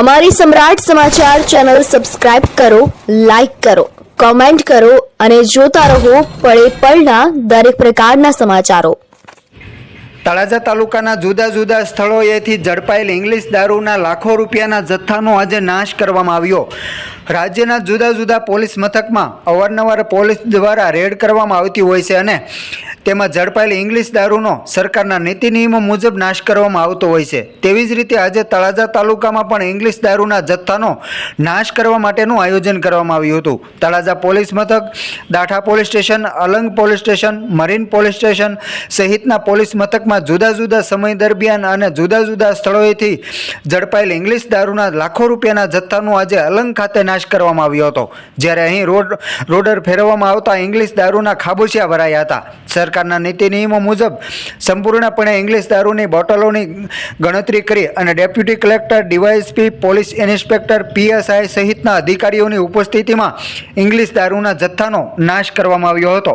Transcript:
અમારી Samrat Samachar channel subscribe કરો, like કરો, કોમેન્ટ કરો અને જોતા રહો પળે પળના દરેક પ્રકારના સમાચારો. તળાજા તાલુકાના જુદા જુદા સ્થળોએથી ઝડપાયેલ ઇંગ્લિશ દારૂના લાખો રૂપિયાના જથ્થાનો આજે નાશ કરવામાં આવ્યો. રાજ્યના જુદા જુદા પોલીસ મથકમાં અવારનવાર પોલીસ દ્વારા રેડ કરવામાં આવતી હોય છે અને તેમાં ઝડપાયેલ ઇંગ્લિશ દારૂનો સરકારના નીતિ નિયમો મુજબ નાશ કરવામાં આવતો હોય છે. તેવી જ રીતે આજે તળાજા તાલુકામાં પણ ઇંગ્લિશ દારૂના જથ્થાનો નાશ કરવા માટેનું આયોજન કરવામાં આવ્યું હતું. તળાજા પોલીસ મથક, Datha police station, Alang police station, marine police station સહિતના પોલીસ મથકમાં જુદા જુદા સમય દરમિયાન અને જુદા જુદા સ્થળોએથી ઝડપાયેલ ઇંગ્લિશ દારૂના લાખો રૂપિયાના જથ્થાનું આજે અલંગ ખાતે નાશ કરવામાં આવ્યો હતો. જ્યારે અહીં રોડ, રોડર ફેરવવામાં આવતા ઇંગ્લિશ દારૂના ખાબોચિયા ભરાયા હતા. સરકારના નીતિ નિયમો મુજબ સંપૂર્ણપણે ઇંગ્લિશ દારૂની બોટલોની ગણતરી કરી અને deputy collector DYSP police inspector PSI સહિતના અધિકારીઓની ઉપસ્થિતિમાં ઇંગ્લિશ દારૂના જથ્થાનો નાશ કરવામાં આવ્યો હતો.